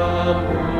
amor.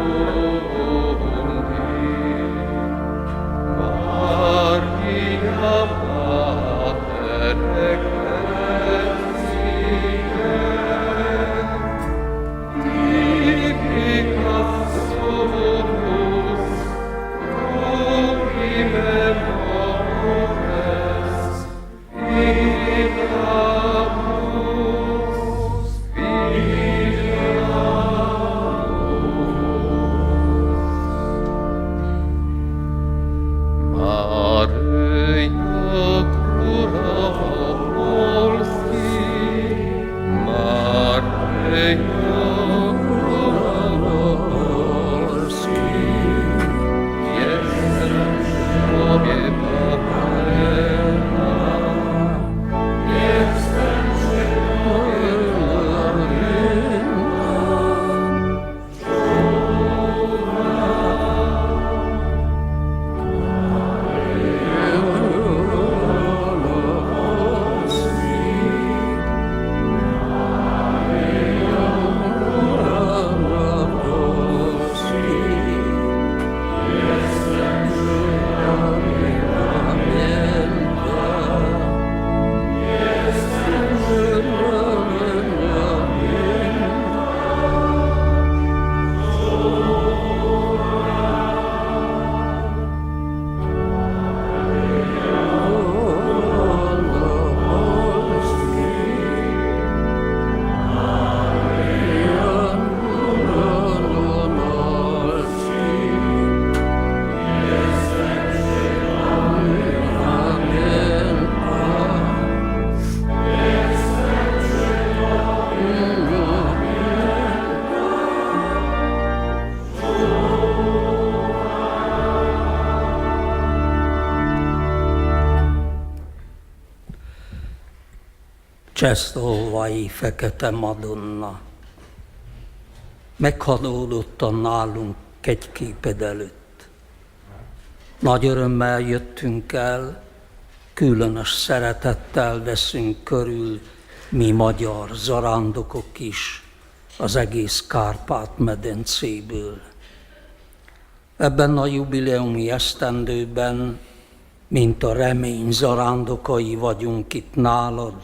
Csesztolvai fekete Madonna. Meghalódottan nálunk egy képed előtt. Nagy örömmel jöttünk el, különös szeretettel veszünk körül, mi magyar zarándokok is, az egész Kárpát-medencéből. Ebben a jubileumi esztendőben, mint a remény zarándokai vagyunk itt nálad,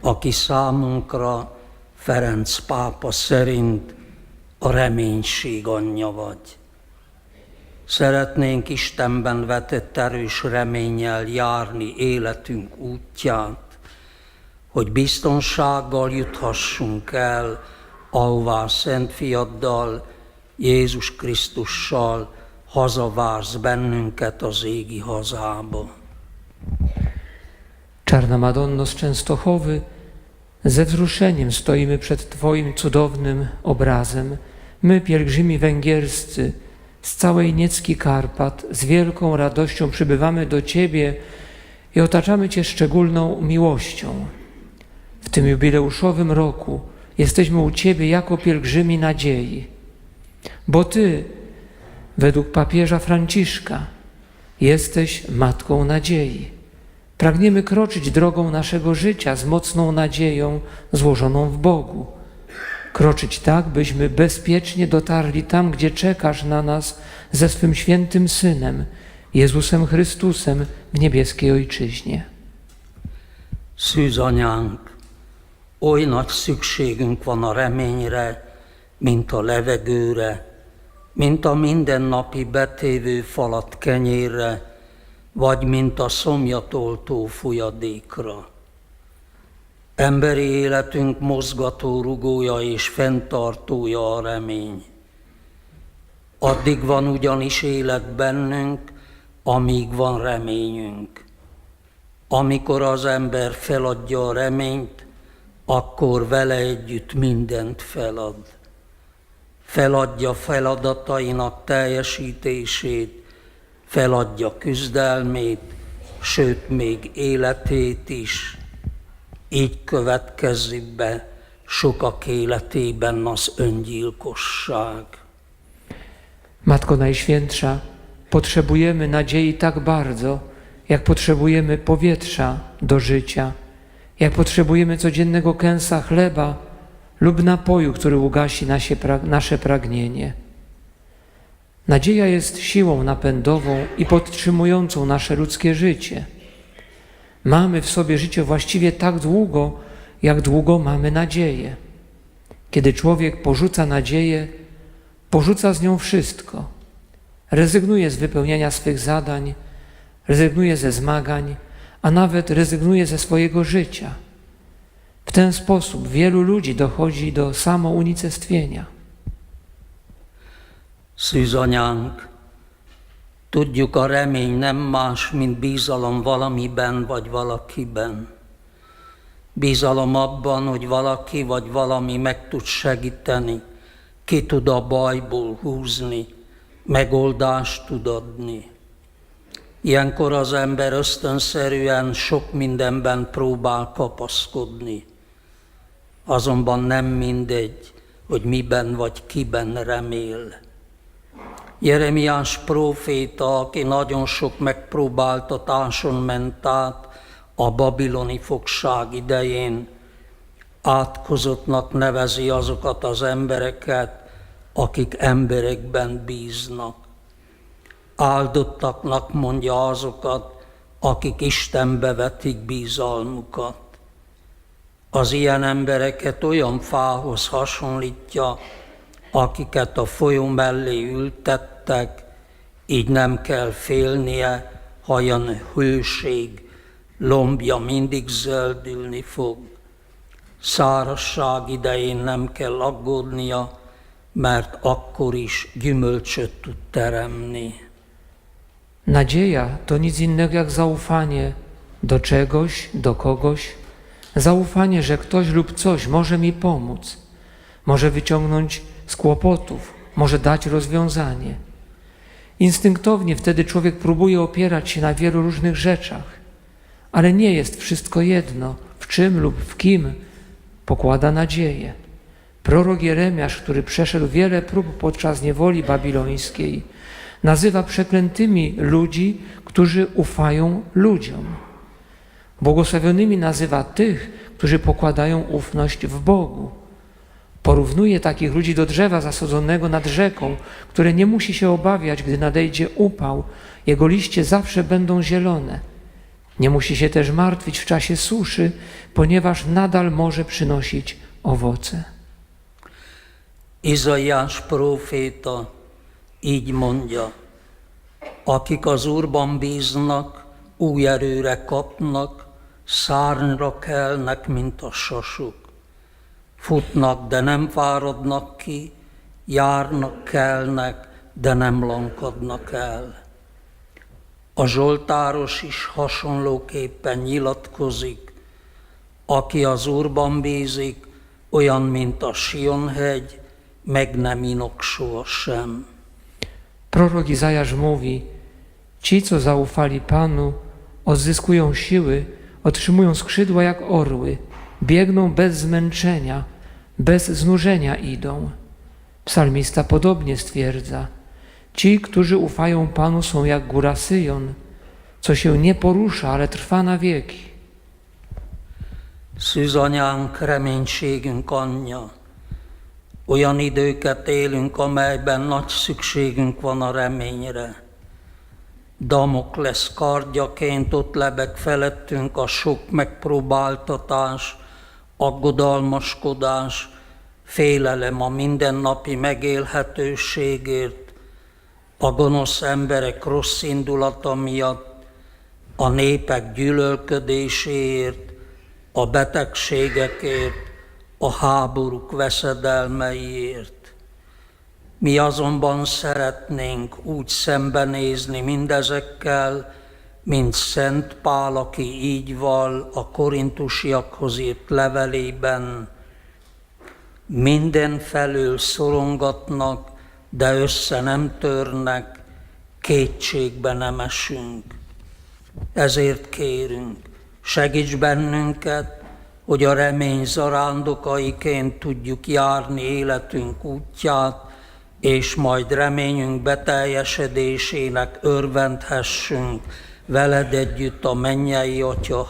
aki számunkra Ferenc pápa szerint a reménység anyja vagy. Szeretnénk Istenben vetett erős reménnyel járni életünk útját, hogy biztonsággal juthassunk el, ahová Szent Fiaddal, Jézus Krisztussal hazavársz bennünket az égi hazába. Czarna Madonno z Częstochowy, ze wzruszeniem stoimy przed Twoim cudownym obrazem. My, pielgrzymi węgierscy, z całej Niecki Karpat, z wielką radością przybywamy do Ciebie i otaczamy Cię szczególną miłością. W tym jubileuszowym roku jesteśmy u Ciebie jako pielgrzymi nadziei, bo Ty, według papieża Franciszka, jesteś Matką Nadziei. Pragniemy kroczyć drogą naszego życia z mocną nadzieją złożoną w Bogu, kroczyć tak, byśmy bezpiecznie dotarli tam, gdzie czekasz na nas ze swym świętym Synem, Jezusem Chrystusem w niebieskiej Ojczyźnie. Szűz anyánk, oly nagy szükségünk van a reményre, mint a levegőre, mint a mindennapi betévő falat kenyérre, vagy mint a szomjatoltó folyadékra. Emberi életünk mozgató rugója és fenntartója a remény. Addig van ugyanis élet bennünk, amíg van reményünk. Amikor az ember feladja a reményt, akkor vele együtt mindent felad. Feladja feladatainak teljesítését, feladja küzdelmét, sőt még életét is. Így következik be sokak életében az öngyilkosság. Matko Najświętsza, potrzebujemy nadziei tak bardzo, jak potrzebujemy powietrza do życia, jak potrzebujemy codziennego kęsa chleba lub napoju, który ugasi nasze pragnienie. Nadzieja jest siłą napędową i podtrzymującą nasze ludzkie życie. Mamy w sobie życie właściwie tak długo, jak długo mamy nadzieję. Kiedy człowiek porzuca nadzieję, porzuca z nią wszystko. Rezygnuje z wypełniania swych zadań, rezygnuje ze zmagań, a nawet rezygnuje ze swojego życia. W ten sposób wielu ludzi dochodzi do samounicestwienia. Szűzanyánk, tudjuk a remény nem más, mint bízalom valamiben vagy valakiben. Bízalom abban, hogy valaki vagy valami meg tud segíteni, ki tud a bajból húzni, megoldást tud adni. Ilyenkor az ember ösztönszerűen sok mindenben próbál kapaszkodni. Azonban nem mindegy, hogy miben vagy kiben remél. Jeremiás próféta, aki nagyon sok megpróbáltatáson ment át a babiloni fogság idején, átkozottnak nevezi azokat az embereket, akik emberekben bíznak. Áldottaknak mondja azokat, akik Istenbe vetik bízalmukat. Az ilyen embereket olyan fához hasonlítja, akiket a folyó mellé ültettek, így nem kell félnie, ha jön hőség, lombja mindig zöldülni fog. Szárasság idején nem kell aggódnia, mert akkor is gyümölcsöt tud teremni. Nadzieja to nic innego jak zaufanie do czegoś, do kogoś, zaufanie, że ktoś lub coś może mi pomóc, może wyciągnąć z kłopotów, może dać rozwiązanie. Instynktownie wtedy człowiek próbuje opierać się na wielu różnych rzeczach, ale nie jest wszystko jedno, w czym lub w kim pokłada nadzieję. Prorok Jeremiasz, który przeszedł wiele prób podczas niewoli babilońskiej, nazywa przeklętymi ludzi, którzy ufają ludziom. Błogosławionymi nazywa tych, którzy pokładają ufność w Bogu. Porównuje takich ludzi do drzewa zasadzonego nad rzeką, które nie musi się obawiać, gdy nadejdzie upał. Jego liście zawsze będą zielone. Nie musi się też martwić w czasie suszy, ponieważ nadal może przynosić owoce. Izaiás próféta így mondja, akik az Úrban bíznak, új erőre kapnak, szárnyra kelnek, mint a sasuk. Futnak, de nem fáradnak ki, járnak, kelnek, de nem lankadnak el. A Zsoltáros is hasonlóképpen nyilatkozik, aki az Úrban bízik, olyan, mint a Sionhegy, meg nem inok sohasem. Prorok Izajasz mówi: Ci, co zaufali Panu, odzyskują siły, otrzymują skrzydła jak orły, biegną bez zmęczenia, bez znużenia idą. Psalmista podobnie stwierdza: Ci, którzy ufają Panu, są jak góra Syjon, co się nie porusza, ale trwa na wieki. Szűzanyánk, reménységünk anyja, Olyan időket élünk, amelyben nagy szükségünk van a reményre. Damoklesz kardjaként ott lebeg felettünk a sok megpróbáltatás, aggodalmaskodás, félelem a mindennapi megélhetőségért, a gonosz emberek rossz indulata miatt, a népek gyűlölködéséért, a betegségekért, a háborúk veszedelmeiért. Mi azonban szeretnénk úgy szembenézni mindezekkel, mint Szent Pál, aki így val a korintusiakhoz írt levelében, minden felől szorongatnak, de össze nem törnek, kétségbe nem esünk. Ezért kérünk, segíts bennünket, hogy a remény zarándokaiként tudjuk járni életünk útját, és majd reményünk beteljesedésének örvendhessünk veled együtt a mennyei Atya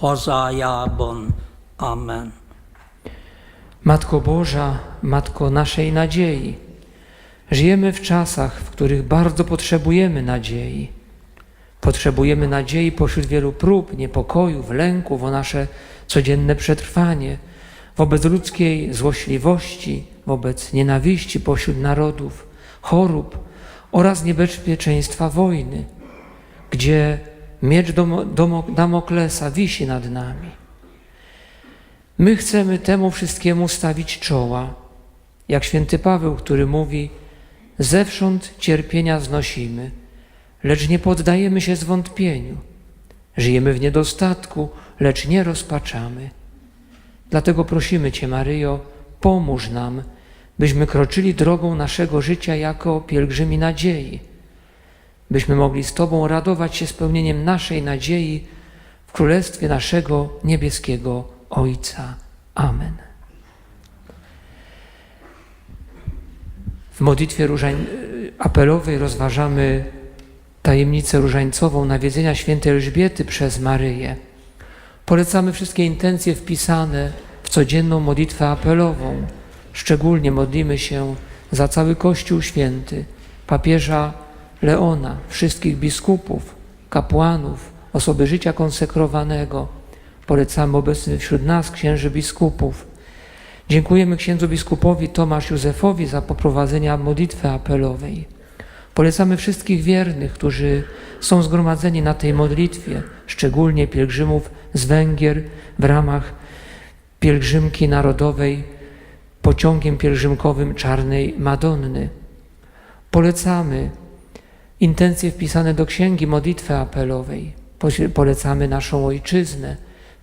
hazájában. Amen. Matko Boża, Matko naszej nadziei, żyjemy w czasach, w których bardzo potrzebujemy nadziei. Potrzebujemy nadziei pośród wielu prób, niepokojów, lęków o nasze codzienne przetrwanie, wobec ludzkiej złośliwości, wobec nienawiści pośród narodów, chorób oraz niebezpieczeństwa wojny, gdzie miecz Damoklesa wisi nad nami. My chcemy temu wszystkiemu stawić czoła, jak święty Paweł, który mówi: Zewsząd cierpienia znosimy, lecz nie poddajemy się zwątpieniu. Żyjemy w niedostatku, lecz nie rozpaczamy. Dlatego prosimy Cię, Maryjo, pomóż nam, byśmy kroczyli drogą naszego życia jako pielgrzymi nadziei, byśmy mogli z Tobą radować się spełnieniem naszej nadziei w Królestwie naszego niebieskiego Ojca. Amen. W modlitwie różań, apelowej rozważamy tajemnicę różańcową nawiedzenia świętej Elżbiety przez Maryję. Polecamy wszystkie intencje wpisane w codzienną modlitwę apelową. Szczególnie modlimy się za cały Kościół Święty, papieża Leona, wszystkich biskupów, kapłanów, osoby życia konsekrowanego. Polecamy obecnych wśród nas księży biskupów. Dziękujemy księdzu biskupowi Tomasz Józefowi za poprowadzenie modlitwy apelowej. Polecamy wszystkich wiernych, którzy są zgromadzeni na tej modlitwie, szczególnie pielgrzymów z Węgier w ramach pielgrzymki narodowej pociągiem pielgrzymkowym Czarnej Madonny. Polecamy intencje wpisane do księgi modlitwy apelowej. Polecamy naszą ojczyznę,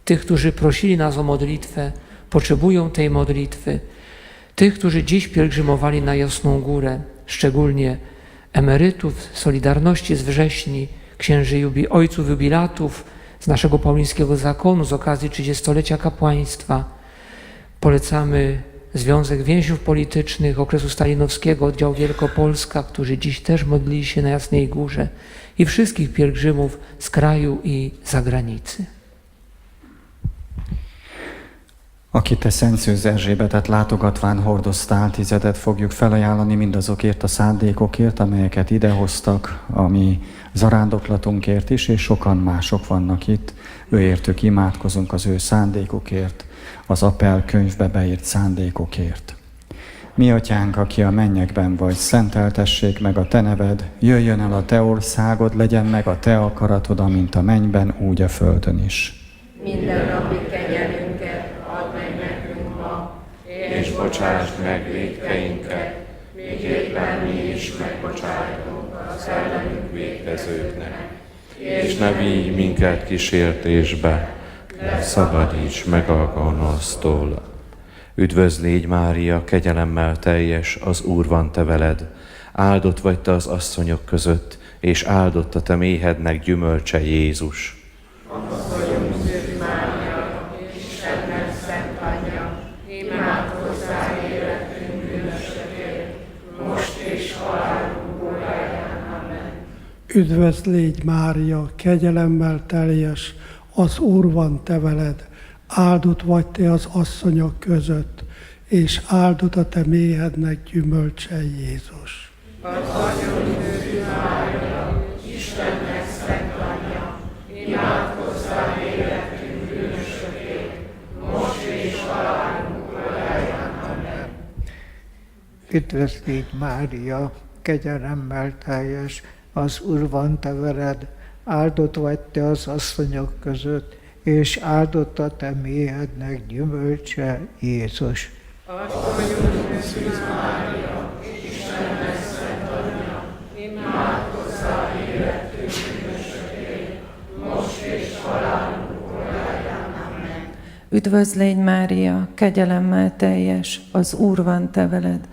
tych, którzy prosili nas o modlitwę, potrzebują tej modlitwy, tych, którzy dziś pielgrzymowali na Jasną Górę, szczególnie emerytów Solidarności z wrześni, księży jubi, ojców jubilatów z naszego paulińskiego zakonu z okazji 30-lecia kapłaństwa. Polecamy Związek Więźniów Politycznych okresu stalinowskiego, oddział Wielkopolska, którzy dziś też modlili się na Jasnej Górze i wszystkich pielgrzymów z kraju i zagranicy. Aki te Szent Szűz Erzsébetet látogatván hordoztál, tizedet fogjuk felajánlani mindazokért a szándékokért, amelyeket idehoztak, ami zarándoklatunkért is, és sokan mások vannak itt. Őértük imádkozunk az ő szándékokért, az Appel könyvbe beírt szándékokért. Mi, atyánk, aki a mennyekben vagy, szenteltessék meg a te neved, jöjjön el a te országod, legyen meg a te akaratod, amint a mennyben, úgy a földön is. Minden napi kenyerünket add meg nekünk ma, És bocsásd meg védkeinket, miképpen mi is megbocsájtunk az ellenünk védkezőknek. És ne vigy minket kísértésbe, szabadíts meg a gonosztól. Üdvözl légy Mária, kegyelemmel teljes, az Úr van te veled. Áldott vagy te az asszonyok között, és áldott a te méhednek gyümölcse Jézus. Üdvözl légy Mária, kegyelemmel teljes, az Úr van te veled, áldott vagy te az asszonyok között, és áldott a te méhednek gyümölcse Jézus. Üdvözlégy Mária, kegyelemmel teljes, az Úr van te veled, áldott vagy te az asszonyok között, és áldott a te méhednek gyümölcse Jézus. Üdvözlégy Mária, kegyelemmel teljes, az Úr van te veled.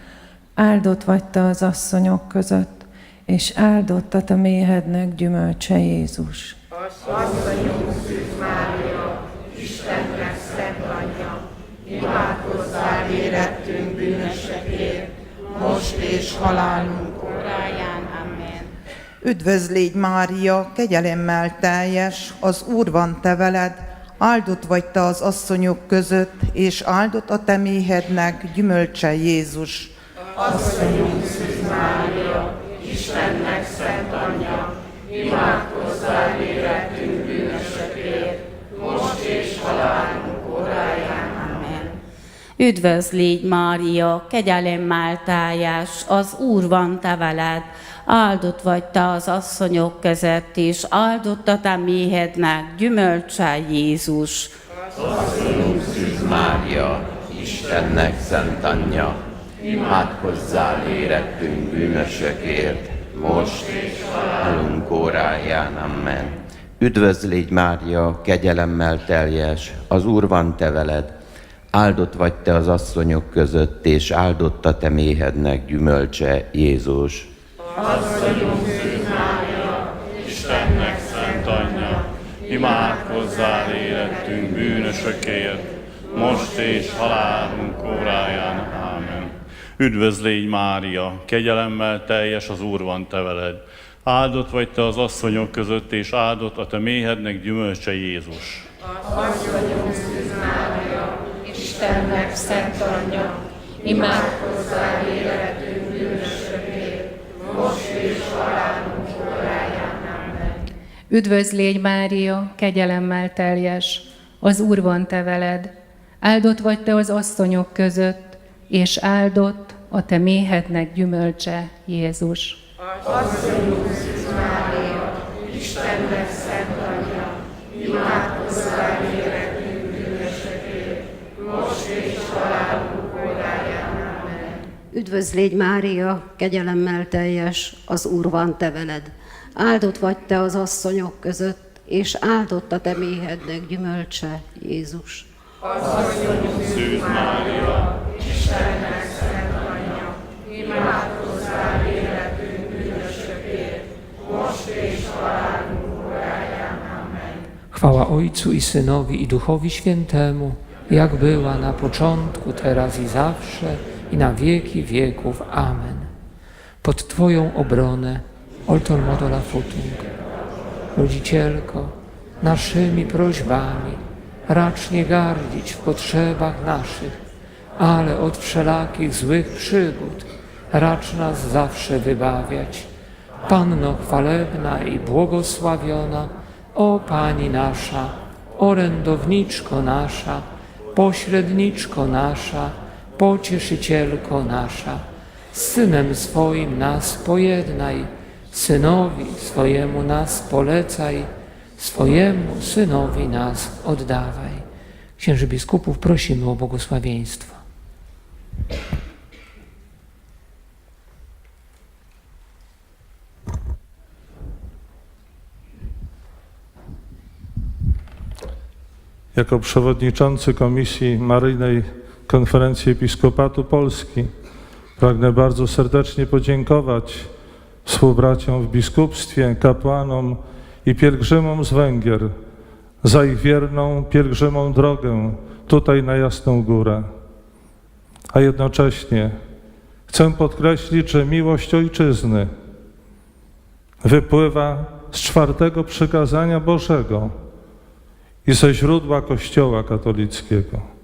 Áldott vagy te az asszonyok között, és áldott a te méhednek gyümölcse Jézus. Imádkozzál érettünk bűnösekért, most és halálunk óráján. Amen. Üdvözlégy Mária, kegyelemmel teljes, az Úr van te veled, áldott vagy te az asszonyok között, és áldott a te méhednek gyümölcse Jézus. Asszonyunk Szűz Mária, Istennek szent anyja, imádkozzál érettünk bűnösekért, most és halálunk óráján. Amen. Üdvözlégy Mária, kegyelemmel teljes, az Úr van te veled, áldott vagy te az asszonyok között, és áldott a te méhednek gyümölcse Jézus. Szűz Mária, Istennek szent anyja, imádkozzál érettünk bűnösökért, most és halálunk óráján. Amen. Üdvözlégy Mária, kegyelemmel teljes, az Úr van te veled, áldott vagy te az asszonyok között, és áldott a te méhednek gyümölcse Jézus. Istennek szent anyja, imádkozzál érettünk bűnösökért, most és halálunk óráján. Üdvözlégy Mária, kegyelemmel teljes az Úr van te veled. Áldott vagy te az asszonyok között, és áldott a te méhednek gyümölcse Jézus. Istennek szent anyja, imádkozzál érettünk bűnösekért, most és halálunk óráján. Amen. Üdvözlégy Mária, kegyelemmel teljes, az Úr van te veled, áldott vagy te az asszonyok között, és áldott a te méhednek gyümölcse Jézus. Istennek szent anyja, imádkozzál érettünk bűnösekért, most és halálunk óráján. Amen. Üdvözlégy Mária, kegyelemmel teljes, az Úr van te veled. Áldott vagy te az asszonyok között, és áldott a te méhednek gyümölcse, Jézus. Szűz Mária, Halálunk óráján. Amen. Chwała Ojcu i Synowi i Duchowi Świętemu, jak była na początku, teraz i zawsze, i na wieki wieków. Amen. Pod Twoją obronę, Oltor Modola Futung, Rodzicielko, naszymi prośbami racz nie gardzić w potrzebach naszych, ale od wszelakich złych przygód racz nas zawsze wybawiać. Panno chwalebna i błogosławiona, o Pani nasza, orędowniczko nasza, pośredniczko nasza, pocieszycielko nasza, z Synem swoim nas pojednaj, Synowi swojemu nas polecaj, swojemu Synowi nas oddawaj. Księży biskupów prosimy o błogosławieństwo. Jako przewodniczący Komisji Maryjnej Konferencji Episkopatu Polski pragnę bardzo serdecznie podziękować współbraciom w biskupstwie, kapłanom i pielgrzymom z Węgier za ich wierną pielgrzymą drogę tutaj na Jasną Górę. A jednocześnie chcę podkreślić, że miłość Ojczyzny wypływa z czwartego przykazania Bożego i ze źródła Kościoła katolickiego.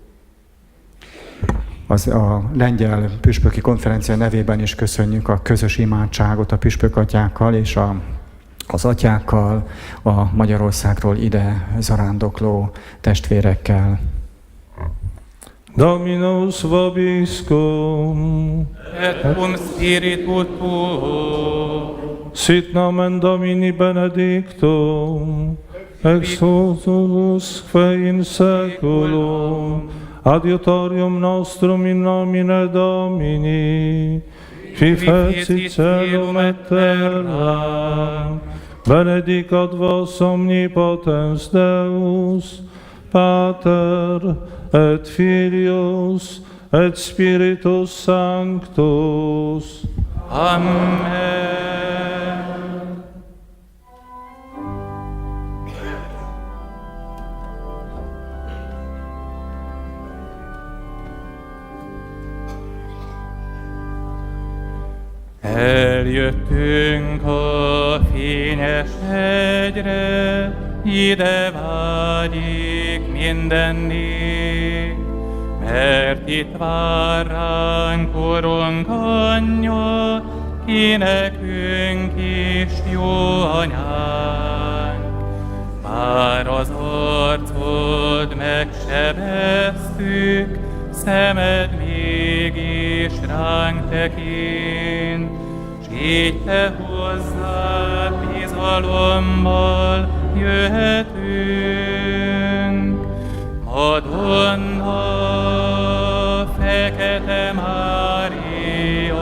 az a lengyel püspöki konferencia nevében is köszönjük a közös imádságot a püspökatyákkal és a, az atyákkal, a Magyarországról ide zarándokló testvérekkel. Dominus vobiscum, et cum spiritu tuo, sit nomen Domini benedictum, ex hoc que in seculum, adiutorium nostrum in nomine Domini, qui fecit celum et terra, benedicat vos omnipotens Deus, Pater et Filius et Spiritus Sanctus. Amen. Eljöttünk a fényes hegyre, ide vágyik minden nép, mert itt vár ránk korunk anyja, ki nekünk is jó anyánk. Már az arcod megsebeztük, szemed mégis ránk tekint, s így te hozzád bizalommal jöhetünk. Madonna, fekete Mária,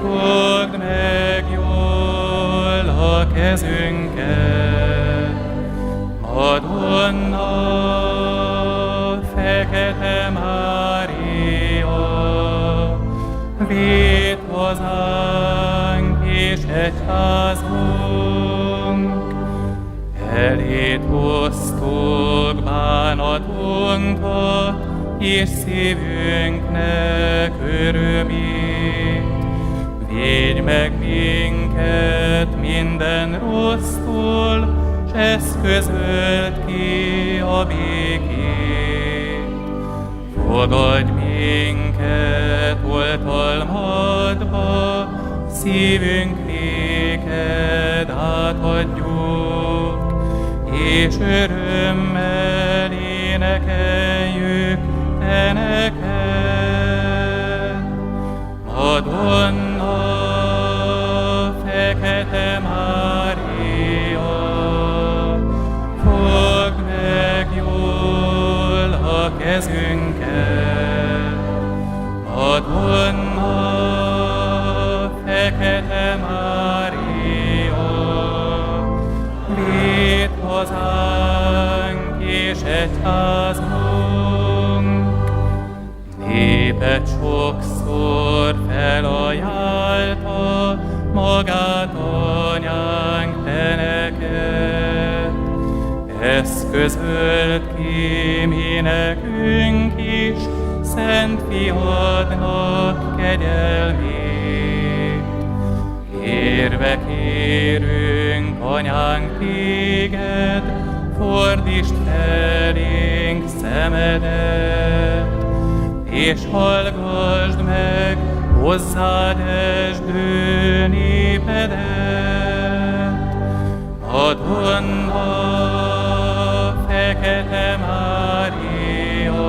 fogd meg jól a kezünket. Madonna, fekete Mária, védd hazánk és egyházunk, Elét hoztuk bánatunkat, és szívünknek örömét. Védj meg minket minden rossztól, s eszközöld ki a békét. Fogadj minket oltalmadba, szívünk néked átadjuk, és örömmel énekeljük te neked. Madonna, fekete Mária, fogd meg jól a kezünket. Madonna, fekete Mária, védd hazánk és egyházunk. Népet sokszor felajánlta magát anyánk te neked. Eszközölt ki mi nekünk is, Szent Fiadnak kegyelmét. Kérve kérünk, anyánk téged, fordítsd felénk szemedet, és hallgassd meg hozzád esdő népedet. Madonna, fekete Mária,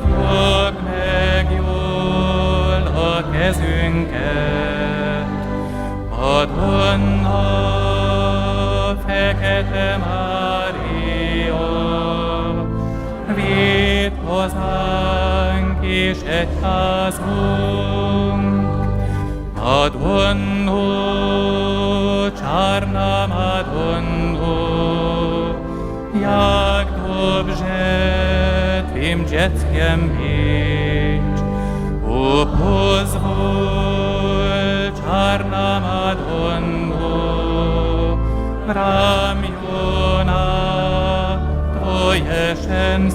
fogd meg jól a kezünket. Madonna, fekete Mária, ish et as ad un ho charnam ad un ho jak dobrze twym dzieckiem być o pozwól charnam ad un ho ramiona twoje szens